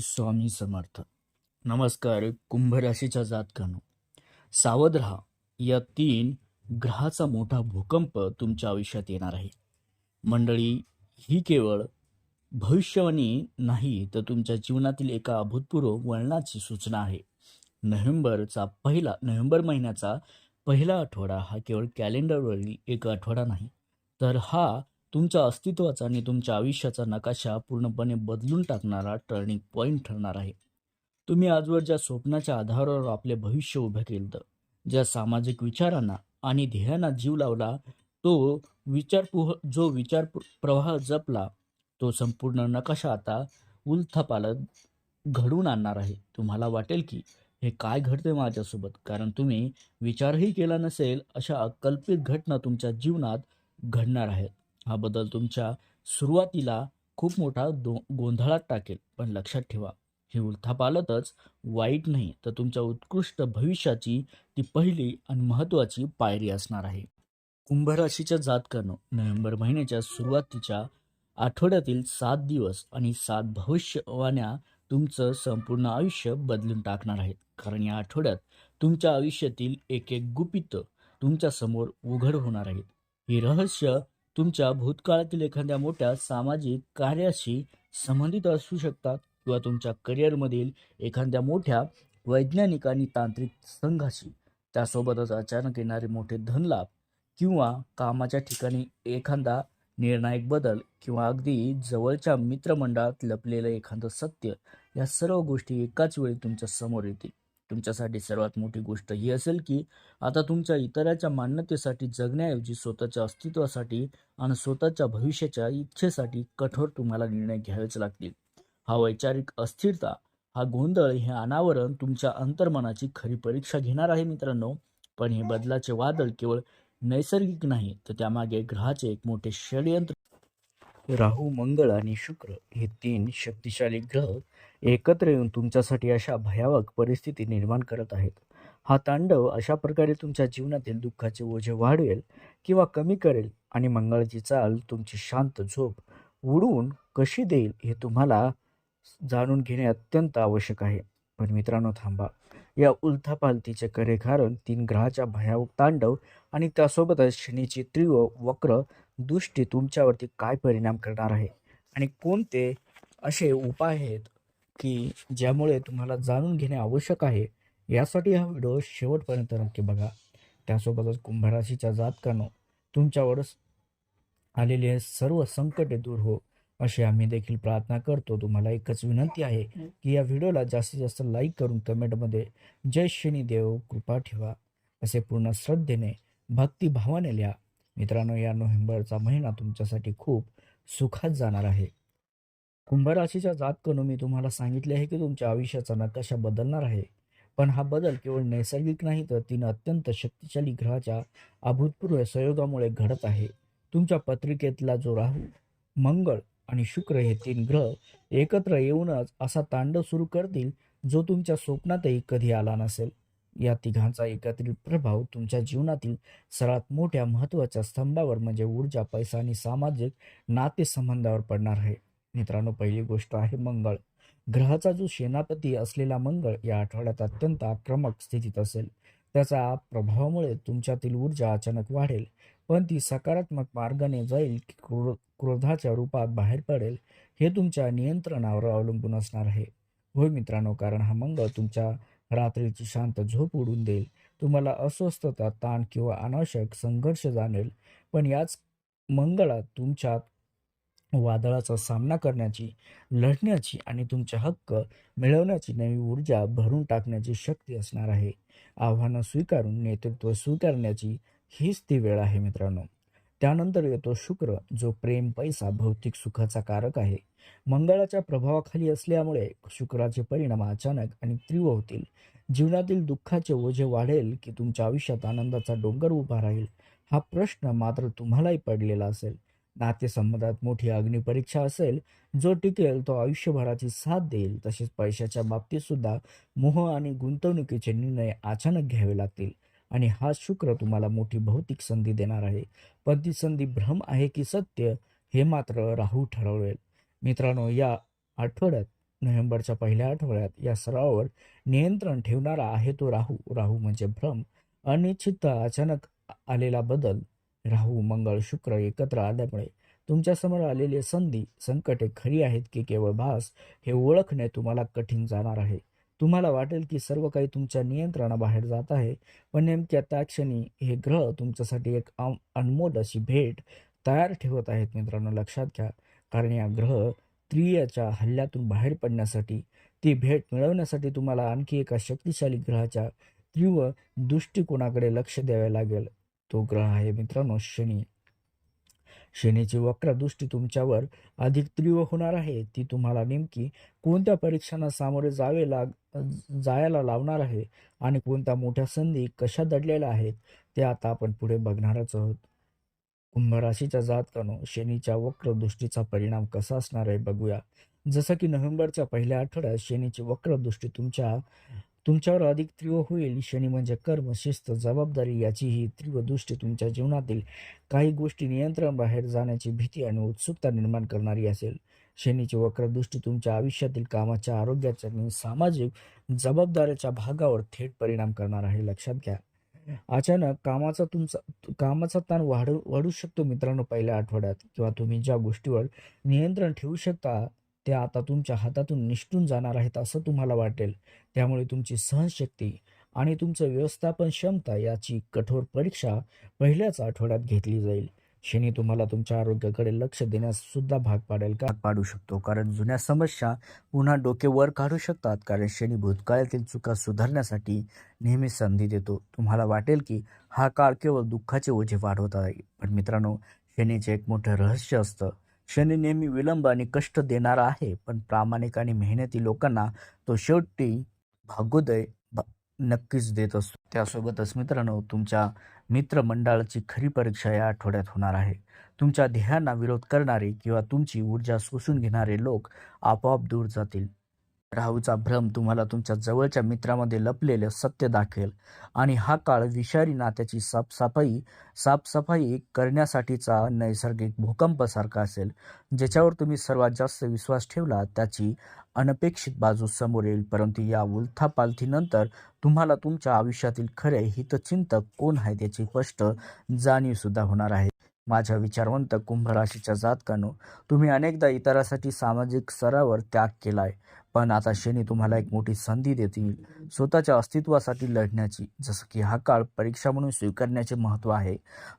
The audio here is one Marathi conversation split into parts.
स्वामी समर्थ. नमस्कार कुंभ राशीच्या जातकानो. सावध राहा या तीन ग्रहाचा मोठा भूकंप तुमच्या आयुष्यात येणार आहे. मंडळी ही केवळ भविष्यवाणी नाही तर तुमच्या जीवनातील एका अभूतपूर्व वळणाची सूचना आहे. नोव्हेंबरचा पहिला नोव्हेंबर महिन्याचा पहिला आठवडा हा केवळ कॅलेंडरवरील एक आठवडा नाही तर हा तुमच्या अस्तित्वाचा आणि तुमच्या आयुष्याचा नकाशा पूर्णपणे बदलून टाकणारा टर्निंग पॉईंट ठरणार आहे. तुम्ही आजवर ज्या स्वप्नाच्या आधारावर आपले भविष्य उभे केलं ज्या सामाजिक विचारांना आणि ध्येयांना जीव लावला तो विचारपुह जो विचार प्रवाह जपला तो संपूर्ण नकाशा आता उलथापालत घडून आणणार आहे. तुम्हाला वाटेल की हे काय घडते माझ्यासोबत? कारण तुम्ही विचारही केला नसेल अशा अकल्पित घटना तुमच्या जीवनात घडणार आहेत. हा बदल तुमच्या सुरुवातीला खूप मोठा दो गोंधळात टाकेल. पण लक्षात ठेवा हे उलथापालतच वाईट नाही तर तुमच्या उत्कृष्ट भविष्याची ती पहिली आणि महत्त्वाची पायरी असणार आहे. कुंभ राशीच्या जातकानं नोव्हेंबर महिन्याच्या सुरुवातीच्या आठवड्यातील सात दिवस आणि सात भविष्यवाण्या तुमचं संपूर्ण आयुष्य बदलून टाकणार आहेत. कारण या आठवड्यात तुमच्या आयुष्यातील एक एक गुपित तुमच्यासमोर उघड होणार आहेत. ही रहस्य तुमच्या भूतकाळातील एखाद्या मोठ्या सामाजिक कार्याशी संबंधित असू शकतात किंवा तुमच्या करिअरमधील एखाद्या मोठ्या वैज्ञानिक आणि तांत्रिक संघाशी. त्यासोबतच अचानक येणारे मोठे धनलाभ किंवा कामाच्या ठिकाणी एखादा निर्णायक बदल किंवा अगदी जवळच्या मित्रमंडळात लपलेलं एखादं सत्य या सर्व गोष्टी एकाच वेळी तुमच्यासमोर येतील. तुमच्यासाठी सर्वात मोठी गोष्ट ही असेल की आता तुमच्या इतराच्या मान्यतेसाठी जगण्याऐवजी स्वतःच्या अस्तित्वासाठी आणि स्वतःच्या भविष्याच्या इच्छेसाठी कठोर तुम्हाला निर्णय घ्यावेच लागतील. हा वैचारिक अस्थिरता हा गोंधळ हे अनावरण तुमच्या अंतर्मनाची खरी परीक्षा घेणार आहे मित्रांनो. पण हे बदलाचे वादळ केवळ नैसर्गिक नाही तर त्यामागे ग्रहाचे एक मोठे षडयंत्र राहू मंगळ आणि शुक्र हे तीन शक्तिशाली ग्रह एकत्र येऊन तुमच्यासाठी अशा भयावक परिस्थिती निर्माण करत आहेत. हा तांडव अशा प्रकारे तुमच्या जीवनातील दुःखाचे ओझे वाढवेल किंवा कमी करेल आणि मंगळाची चाल तुमची शांत झोप उडवून कशी देईल हे तुम्हाला जाणून घेणे अत्यंत आवश्यक आहे. पण मित्रांनो थांबा. या उलथापालतीचे करे कारण तीन ग्रहाच्या भयावक तांडव आणि त्यासोबतच शनीची तीव्र वक्र दृष्टी तुमच्यावरती काय परिणाम करणार आहे? आणि कोणते असे उपाय आहेत की ज्यामुळे तुम्हाला जाणून घेणे आवश्यक आहे? यासाठी हा व्हिडिओ शेवटपर्यंत नक्की बघा. त्यासोबतच कुंभराशीच्या जातकानं तुमच्यावर आलेले सर्व संकटे दूर हो अशी आम्ही देखील प्रार्थना करतो. तुम्हाला एकच विनंती आहे की या व्हिडिओला जास्तीत जास्त लाईक करून कमेंटमध्ये जय शनी देव कृपा ठेवा. असे पूर्ण श्रद्धेने भक्तिभावाने लिहा. मित्रांनो या नोव्हेंबरचा महिना तुमच्यासाठी खूप सुखात जाणार आहे. कुंभराशीच्या जातकनं मी तुम्हाला सांगितले आहे की तुमच्या आयुष्याचा नकाशा बदलणार आहे. पण हा बदल केवळ नैसर्गिक नाही तर तीन अत्यंत शक्तिशाली ग्रहाच्या अभूतपूर्व संयोगामुळे घडत आहे. तुमच्या पत्रिकेतला जो राहू मंगळ आणि शुक्र हे तीन ग्रह एकत्र येऊनच असा तांडव सुरू करतील जो तुमच्या स्वप्नातही कधी आला नसेल. या तिघांचा एकत्रित प्रभाव तुमच्या जीवनातील सर्वात मोठ्या महत्त्वाच्या स्तंभावर म्हणजे ऊर्जा पैसा आणि सामाजिक नातेसंबंधावर पडणार आहे. मित्रांनो पहिली गोष्ट आहे मंगळ. ग्रहाचा जो सेनापती असलेला मंगळ या आठवड्यात अत्यंत आक्रमक स्थितीत असेल. त्याचा प्रभावामुळे तुमच्यातील ऊर्जा अचानक वाढेल पण ती सकारात्मक मार्गाने जाईल की क्रो क्रोधाच्या रूपात बाहेर पडेल हे तुमच्या नियंत्रणावर अवलंबून असणार आहे. होय मित्रांनो कारण हा मंगळ तुमच्या रात्रीची शांत झोप उडून देईल. तुम्हाला अस्वस्थता ताण किंवा अनावश्यक संघर्ष जाणेल पण याच मंगळात तुमच्यात वादळाचा सामना करण्याची लढण्याची आणि तुमचे हक्क मिळवण्याची नवी ऊर्जा भरून टाकण्याची शक्ती असणार आहे. आव्हानं स्वीकारून नेतृत्व स्वीकारण्याची हीच ती वेळ आहे मित्रांनो. त्यानंतर येतो शुक्र जो प्रेम पैसा भौतिक सुखाचा कारक आहे. मंगळाच्या प्रभावाखाली असल्यामुळे शुक्राचे परिणाम अचानक आणि तीव्र होतील. जीवनातील दुःखाचे ओझे वाढेल की तुमच्या आयुष्यात आनंदाचा डोंगर उभा राहील हा प्रश्न मात्र तुम्हालाही पडलेला असेल. नातेसंबंधात मोठी अग्निपरीक्षा असेल जो टिकेल तो आयुष्यभराची साथ देईल. तसेच पैशाच्या बाबतीत सुद्धा मोह आणि गुंतवणुकीचे निर्णय अचानक घ्यावे लागतील. आणि हा शुक्र तुम्हाला मोठी भौतिक संधी देणार आहे. पण ती संधी भ्रम आहे की सत्य हे मात्र राहू ठरवेल. मित्रांनो या आठवड्यात नोव्हेंबरच्या पहिल्या आठवड्यात या सर्वावर नियंत्रण ठेवणारा आहे तो राहू. राहू म्हणजे भ्रम. अनिश्चितता अचानक आलेला बदल. राहू मंगळ शुक्र एकत्र आल्यामुळे तुमच्यासमोर आलेली संधी संकटे खरी आहेत की केवळ भास हे ओळखणे तुम्हाला कठीण जाणार आहे. तुम्हाला वाटेल की सर्व काही तुमच्या नियंत्रणाबाहेर जात आहे पण नेमक्या त्या क्षणी हे ग्रह तुमच्यासाठी एक अनमोल अशी भेट तयार ठेवत आहेत मित्रांनो. लक्षात घ्या कारण या ग्रह त्रियाच्या हल्ल्यातून बाहेर पडण्यासाठी ती भेट मिळवण्यासाठी तुम्हाला आणखी एका शक्तिशाली ग्रहाच्या तीव्र दृष्टिकोनाकडे लक्ष द्यावे लागेल. तो ग्रह आहे मित्रांनो शनी. शनीची वक्र दृष्टी तुमच्यावर अधिक तीव्र होणार आहे. ती तुम्हाला नेमकी कोणत्या परीक्षांना सामोरे जावे लाग जायला लावणार आहे आणि कोणत्या मोठ्या संधी कशा दडलेल्या आहेत ते आता आपण पुढे बघणारच आहोत. कुंभ राशीच्या जातकानो शनीच्या वक्र दृष्टीचा परिणाम कसा असणार आहे बघूया. जसं की नोव्हेंबरच्या पहिल्या आठवड्यात शनीची वक्र दृष्टी तुमच्या तुमच्यावर अधिक तीव्र होईल. शनी म्हणजे कर्म शिस्त जबाबदारी याची ही तीव्र दृष्टी तुमच्या जीवनातील काही गोष्टी नियंत्रण बाहेर जाण्याची भीती आणि उत्सुकता निर्माण करणारी असेल. शनीची वक्रदृष्टी तुमच्या आयुष्यातील कामाच्या आरोग्याच्या आणि सामाजिक जबाबदाऱ्याच्या भागावर थेट परिणाम करणार आहे. लक्षात घ्या. अचानक कामाचा तुमचा कामाचा ताण वाढू वाढू शकतो मित्रांनो पहिल्या आठवड्यात. किंवा तुम्ही ज्या गोष्टीवर नियंत्रण ठेवू शकता त्या आता तुमच्या हातातून निष्ठून जाणार आहेत असं तुम्हाला वाटेल. त्यामुळे तुमची सहनशक्ती आणि तुमचं व्यवस्थापन क्षमता याची कठोर परीक्षा पहिल्याच आठवड्यात घेतली जाईल. शनी तुम्हाला तुमच्या आरोग्याकडे लक्ष देण्यास सुद्धा भाग पाडेल का? पाडू शकतो कारण जुन्या समस्या पुन्हा डोके वर काढू शकतात कारण शनी भूतकाळातील चुका सुधारण्यासाठी नेहमी संधी देतो. तुम्हाला वाटेल की हा काळ केवळ दुःखाचे ओझे वाढवत आहे पण मित्रांनो शनीचे एक मोठं रहस्य असतं. शनी नेहमी विलंब आणि कष्ट देणारा आहे पण प्रामाणिक आणि मेहनती लोकांना तो शेवटी भागोदय भ- नक्कीच देत असतो. त्यासोबतच मित्रांनो तुमच्या मित्रमंडळाची खरी परीक्षा या आठवड्यात होणार आहे. तुमच्या ध्येयांना विरोध करणारे किंवा तुमची ऊर्जा शोषून घेणारे लोक आपोआप दूर जातील. राहूचा भ्रम तुम्हाला तुमच्या जवळच्या मित्रामध्ये लपलेले सत्य दाखेल. आणि हा काळ विषारी नात्याची साफसफाई साफसफाई करण्यासाठीचा नैसर्गिक भूकंपासारखा असेल ज्याच्यावर तुम्ही सर्वात जास्त विश्वास ठेवला त्याची अनपेक्षित बाजू समोर येईल. परंतु या उलथापालथीनंतर तुम्हाला तुमच्या आयुष्यातील खरे हितचिंतक कोण आहेत याची स्पष्ट जाणीवसुद्धा होणार आहे. माझ्या विचारवंत कुंभ राशीच्या जातकानो तुम्ही अनेकदा इतरासाठी सामाजिक स्तरावर त्याग केलाय. पण आता शनी तुम्हाला एक मोठी संधी देतील. स्वतःच्या अस्तित्वासाठी लढण्याची जसं की हा काळ परीक्षा म्हणून स्वीकारण्याचे महत्त्व आहे.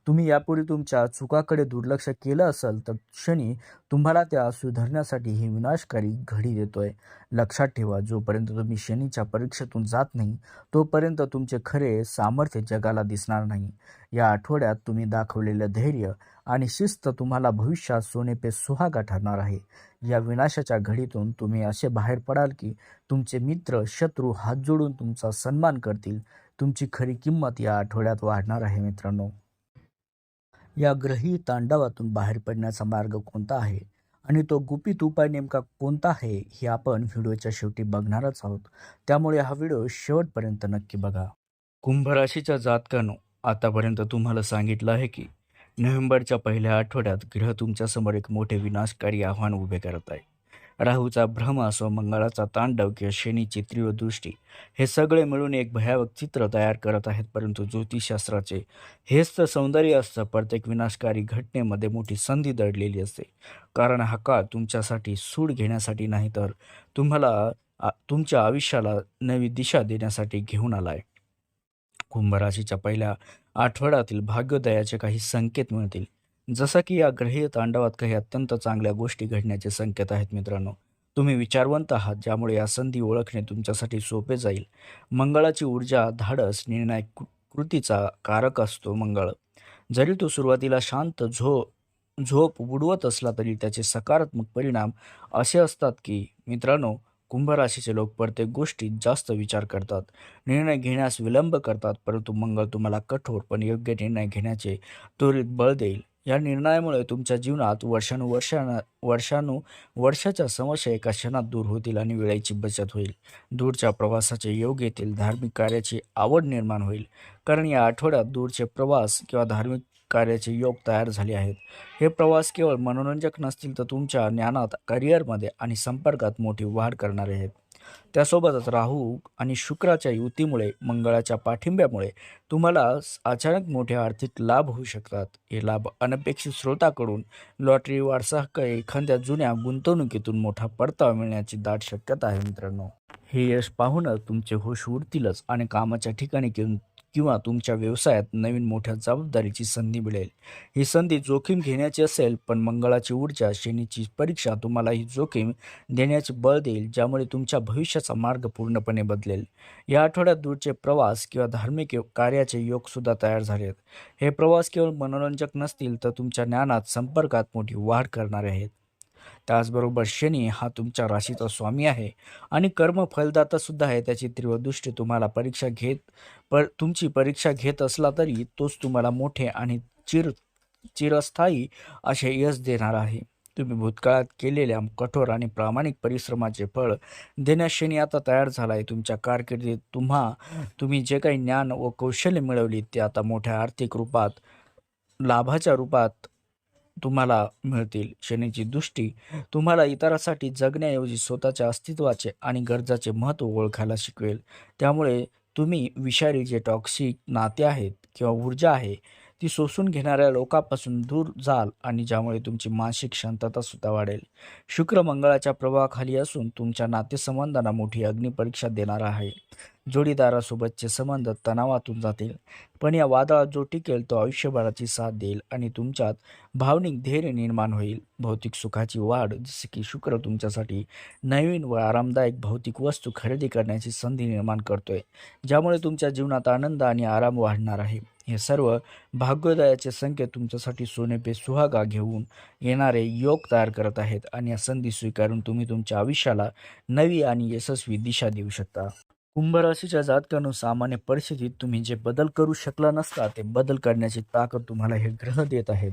तुम्ही यापूर्वी तुमच्या चुकाकडे दुर्लक्ष केलं असेल तर क्षणी तुम्हाला त्या सुधारण्यासाठी ही विनाशकारी घडी देतोय. लक्षात ठेवा जोपर्यंत तुम्ही शनीच्या परीक्षेतून जात नाही तोपर्यंत तुमचे खरे सामर्थ्य जगाला दिसणार नाही. या आठवड्यात तुम्ही दाखवलेलं धैर्य आणि शिस्त तुम्हाला भविष्यात सोनेपे सुहागा ठरणार आहे. या विनाशाच्या घडीतून तुम्ही असे बाहेर पडाल की तुमचे मित्र शत्रू हात जोडून तुमचा सन्मान करतील. तुमची खरी किंमत या आठवड्यात वाढणार आहे मित्रांनो. या ग्रही तांडवातून बाहेर पडण्याचा मार्ग कोणता आहे? आणि तो गुपित उपाय नेमका कोणता आहे? हे आपण व्हिडिओच्या शेवटी बघणारच आहोत. त्यामुळे हा व्हिडिओ शेवटपर्यंत नक्की बघा. कुंभ राशीच्या जातकानो आतापर्यंत तुम्हाला सांगितलं आहे की नोव्हेंबरच्या पहिल्या आठवड्यात ग्रह तुमच्यासमोर एक मोठे विनाशकारी आव्हान उभे करत आहे. राहूचा भ्रम असो मंगळाचा तांडव किंवा शनीची तीव्र दृष्टी हे सगळे मिळून एक भयावक चित्र तयार करत आहेत. परंतु ज्योतिषशास्त्राचे हेच तर सौंदर्य असतं. प्रत्येक विनाशकारी घटनेमध्ये मोठी संधी दडलेली असते. कारण हा काळ तुमच्यासाठी सूड घेण्यासाठी नाही तर तुम्हाला आ- तुमच्या आयुष्याला नवी दिशा देण्यासाठी घेऊन आलाय. कुंभ राशीच्या पहिल्या आठवड्यातील भाग्योदयाचे काही संकेत मिळतील. जसं की या ग्रहीय तांडवात काही अत्यंत चांगल्या गोष्टी घडण्याचे संकेत आहेत मित्रांनो. तुम्ही विचारवंत आहात ज्यामुळे या संधी ओळखणे तुमच्यासाठी सोपे जाईल. मंगळाची ऊर्जा धाडस निर्णय कृ- कृतीचा कारक असतो मंगळ. जरी तो सुरुवातीला शांत झो झोप बुडवत असला तरी त्याचे सकारात्मक परिणाम असे असतात की मित्रांनो कुंभ राशीचे लोक प्रत्येक गोष्टीत जास्त विचार करतात निर्णय घेण्यास विलंब करतात परंतु मंगळ तुम्हाला कठोर पण योग्य निर्णय घेण्याचे त्वरित बळ देईल. या निर्णयामुळे तुमच्या जीवनात वर्षानुवर्षानं वर्षानु वर्षाच्या समस्या एका क्षणात दूर होतील आणि वेळेची बचत होईल. दूरच्या प्रवासाचे योग येतील धार्मिक कार्याची आवड निर्माण होईल. कारण या आठवड्यात दूरचे प्रवास किंवा धार्मिक कार्याचे योग तयार झाले आहेत. हे प्रवास केवळ मनोरंजक नसतील तर तुमच्या ज्ञानात करिअरमध्ये आणि संपर्कात मोठी वाढ करणारे आहेत. त्यासोबतच राहू आणि शुक्राच्या युतीमुळे मंगळाच्या पाठिंब्यामुळे तुम्हाला अचानक मोठे आर्थिक लाभ होऊ शकतात. हे लाभ अनपेक्षित स्रोताकडून लॉटरी वारसा एखाद्या जुन्या गुंतवणुकीतून मोठा परतावा मिळण्याची दाट शक्यता आहे मित्रांनो. हे यश पाहूनच तुमचे होश उडतीलच आणि कामाच्या ठिकाणी किंवा तुमच्या व्यवसायात नवीन मोठ्या जबाबदारीची संधी मिळेल. ही संधी जोखीम घेण्याची असेल पण मंगळाची ऊर्जा शनीची परीक्षा तुम्हाला ही जोखीम देण्याचे बळ देईल ज्यामुळे तुमच्या भविष्याचा मार्ग पूर्णपणे बदलेल. या आठवड्यात दूरचे प्रवास किंवा धार्मिक कार्याचे योगसुद्धा तयार झालेत हे प्रवास केवळ मनोरंजक नसतील तर तुमच्या ज्ञानात संपर्कात मोठी वाढ करणारे आहेत. त्याचबरोबर शनी हा तुमच्या राशीचा स्वामी आहे आणि कर्म फलदाता सुद्धा आहे. त्याची तीव्र दृष्टी तुम्हाला परीक्षा घेत पर तुमची परीक्षा घेत असला तरी तोच तुम्हाला मोठे आणि चिर चिरस्थायी असे यश देणार आहे. तुम्ही भूतकाळात केलेल्या कठोर आणि प्रामाणिक परिश्रमाचे फळ देण्यास शनी आता तयार झाला आहे तुमच्या कारकिर्दीत तुम्हा तुम्ही जे काही ज्ञान व कौशल्य मिळवली ते आता मोठ्या आर्थिक रूपात लाभाच्या रूपात तुम्हाला मिळतील. शनीची दृष्टी तुम्हाला इतरांसाठी जगण्याऐवजी स्वतःच्या अस्तित्वाचे आणि गरजाचे महत्त्व ओळखायला शिकवेल. त्यामुळे तुम्ही विषारी जे टॉक्सिक नाते आहेत किंवा ऊर्जा आहे ती शोषून घेणाऱ्या लोकांपासून दूर जाल आणि ज्यामुळे तुमची मानसिक शांतता सुद्धा वाढेल. शुक्र मंगळाच्या प्रभावाखाली असून तुमच्या नातेसंबंधांना मोठी अग्निपरीक्षा देणार आहे. जोडीदारासोबतचे संबंध तणावातून जातील. पण या वादळात जो टिकेल तो आयुष्यभराची साथ देईल आणि तुमच्यात भावनिक धैर्य निर्माण होईल. भौतिक सुखाची वाढ जसे की शुक्र तुमच्यासाठी नवीन व आरामदायक भौतिक वस्तू खरेदी करण्याची संधी निर्माण करतोय ज्यामुळे तुमच्या जीवनात आनंद आणि आराम वाढणार आहे. हे सर्व भाग्योदयाचे संकेत तुमच्यासाठी सोनेपे सुहागा घेऊन येणारे योग तयार करत आहेत आणि या संधी स्वीकारून तुम्ही तुमच्या आयुष्याला नवी आणि यशस्वी दिशा देऊ शकता. कुंभ राशीच्या जातकानं सामान्य परिस्थितीत तुम्ही जे बदल करू शकला नसता ते बदल करण्याची ताकद तुम्हाला हे ग्रह देत आहेत.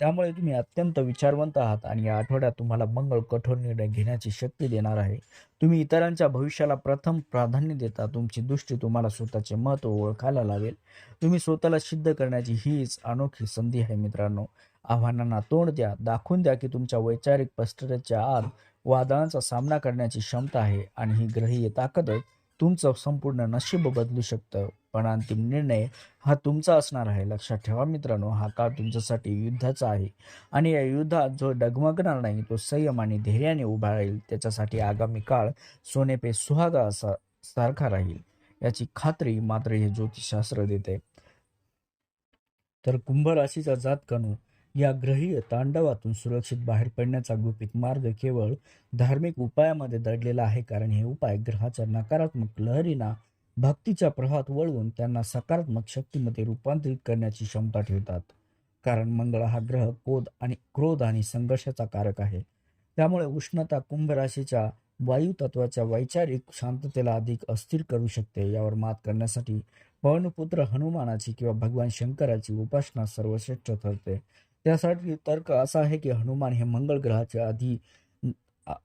त्यामुळे तुम्ही अत्यंत विचारवंत आहात आणि या आठवड्यात तुम्हाला मंगळ कठोर निर्णय घेण्याची शक्ती देणार आहे. तुम्ही इतरांच्या भविष्याला प्रथम प्राधान्य देता तुमची दृष्टी तुम्हाला स्वतःचे महत्त्व ओळखायला लावेल तुम्ही स्वतःला सिद्ध करण्याची हीच अनोखी संधी आहे मित्रांनो. आव्हानांना तोंड द्या दाखवून द्या की तुमच्या वैचारिक स्पष्टतेच्या आत वादळांचा सामना करण्याची क्षमता आहे आणि ही ग्रहीय ताकद तुमचं संपूर्ण नशीब बदलू शकतं. पण अंतिम निर्णय हा तुमचा असणार आहे. लक्षात ठेवा मित्रांनो हा काळ तुमच्यासाठी युद्धाचा आहे. आणि या युद्धात जो डगमगणार नाही तो संयम आणि धैर्याने उभा राहील. त्याच्यासाठी आगामी काळ सोनेपे सुहागा असा सारखा राहील. याची खात्री मात्र हे ज्योतिषशास्त्र देते. तर कुंभ राशीचा जातकणू या ग्रहीय तांडवातून सुरक्षित बाहेर पडण्याचा गुपित मार्ग केवळ धार्मिक उपायामध्ये दडलेला आहे कारण हे उपाय ग्रहाच्या नकारात्मक लहरींना भक्तीच्या प्रवाहात वळवून त्यांना सकारात्मक शक्तीमध्ये रूपांतरित करण्याची क्षमता ठेवतात. कारण मंगळ हा ग्रह क्रोध आणि क्रोध आणि संघर्षाचा कारक आहे. त्यामुळे उष्णता कुंभ राशीच्या वायू तत्वाच्या वैचारिक शांततेला अधिक अस्थिर करू शकते. यावर मात करण्यासाठी पवनपुत्र हनुमानाची किंवा भगवान शंकराची उपासना सर्वश्रेष्ठ ठरते. त्यासाठी तर्क असा आहे की हनुमान हे मंगळ ग्रहाच्या आधी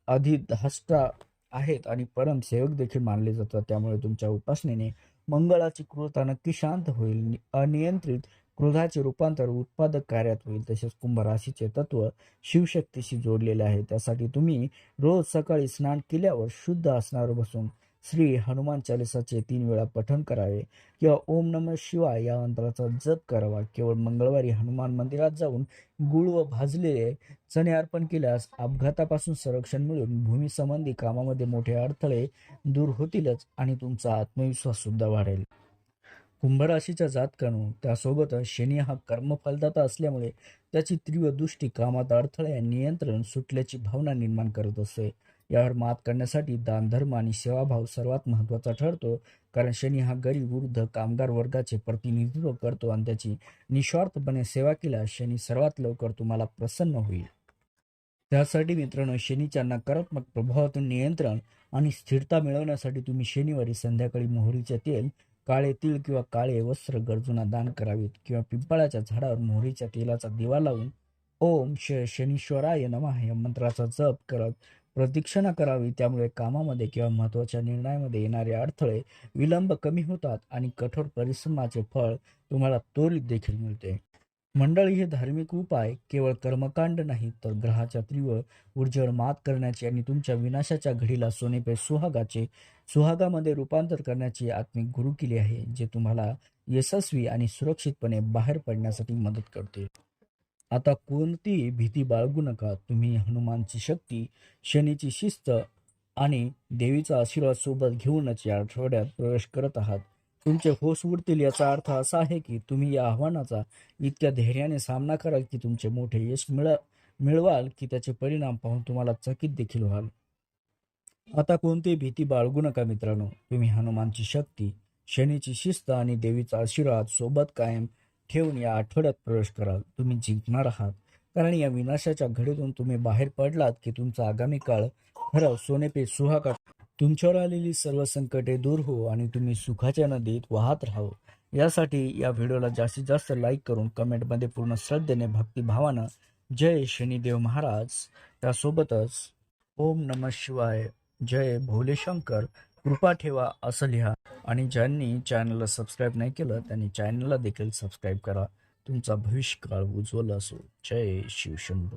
आधी अधिष्ठा आहेत आणि परम सेवक देखील मानले जातात. त्यामुळे तुमच्या उपासनेने मंगळाची क्रोधता नक्की शांत होईल. नि- अनियंत्रित क्रोधाचे रूपांतर उत्पादक कार्यात होईल. तसेच कुंभ राशीचे तत्व शिवशक्तीशी जोडलेले आहे. त्यासाठी तुम्ही रोज सकाळी स्नान केल्यावर शुद्ध असणार बसून श्री हनुमान चालिसाचे तीन वेळा पठण करावे किंवा ओम नम शिवाय या मंत्राचा जप करावा. केवळ मंगळवारी हनुमान मंदिरात जाऊन गुळ व भाजलेले चणे अर्पण केल्यास अपघातापासून संरक्षण मिळून भूमीसंबंधी कामामध्ये मोठे अडथळे दूर होतीलच आणि तुमचा आत्मविश्वास सुद्धा वाढेल. कुंभराशीचा जातकाणू त्यासोबतच शनी हा कर्मफलदाता असल्यामुळे त्याची तीव्र दृष्टी कामात अडथळे आणि नियंत्रण सुटल्याची भावना निर्माण करत असते यावर मात करण्यासाठी दानधर्म आणि सेवाभाव सर्वात महत्त्वाचा ठरतो. कारण शनी हा गरीब वृद्ध कामगार वर्गाचे प्रतिनिधित्व करतो आणि त्याची निस्वार्थपणे सेवा केल्यास शनी सर्वात लवकर तुम्हाला प्रसन्न होईल. त्यासाठी मित्रांनो शनीच्या नकारात्मक प्रभावातून नियंत्रण आणि स्थिरता मिळवण्यासाठी तुम्ही शनिवारी संध्याकाळी मोहरीचे तेल काळे तीळ किंवा काळे वस्त्र गरजूंना दान करावेत किंवा पिंपळाच्या झाडावर मोहरीच्या तेलाचा दिवा लावून ओम श शनीश्वराय नमः या मंत्राचा जप करत प्रदक्षिणा करावी. त्यामुळे कामामध्ये किंवा महत्त्वाच्या निर्णयामध्ये येणारे अडथळे विलंब कमी होतात आणि कठोर परिश्रमाचे फळ तुम्हाला त्वरित देखील मिळते. मंडळी हे धार्मिक उपाय केवळ कर्मकांड नाही तर ग्रहाच्या तीव्र ऊर्जेवर मात करण्याचे आणि तुमच्या विनाशाच्या घडीला सोनेपे सुहागाचे सुहागामध्ये रूपांतर करण्याची आत्मिक गुरुकिली आहे जे तुम्हाला यशस्वी आणि सुरक्षितपणे बाहेर पडण्यासाठी मदत करते. आता कोणतीही भीती बाळगू नका. तुम्ही हनुमानची शक्ती शनीची शिस्त आणि देवीचा आशीर्वाद सोबत घेऊनच या आठवड्यात प्रवेश करत आहात. तुमचे होश उडतील याचा अर्थ असा आहे की तुम्ही या आव्हानाचा इतक्या धैर्याने सामना कराल की तुमचे मोठे यश मिळ मिळवाल की त्याचे परिणाम पाहून तुम्हाला चकित देखील व्हाल. आता कोणतीही भीती बाळगू नका मित्रांनो. तुम्ही हनुमानची शक्ती शनीची शिस्त आणि देवीचा आशीर्वाद सोबत कायम ठेवून या आठवड्यात प्रवेश कराल. तुम्ही जिंकणार आहात. कारण या विनाशाच्या घडीतून तुम्ही बाहेर पडलात की तुमचा आगामी काळ खरं सोनेपे सुहागा तुमच्यावर आलेली सर्व संकटे दूर हो आणि तुम्ही सुखाच्या नदीत वाहत राहो. यासाठी या व्हिडिओला जास्तीत जास्त लाईक करून कमेंटमध्ये पूर्ण श्रद्धेने भक्तिभावानं जय शनिदेव महाराज. त्यासोबतच ओम नम शिवाय जय भोले शंकर कृपा ठेवा असं लिहा. आणि ज्यांनी चॅनलला सबस्क्राईब नाही केलं त्यांनी चॅनलला देखील सबस्क्राईब करा. तुमचा भविष्यकाळ उज्ज्वल असो. जय शिवशंभू.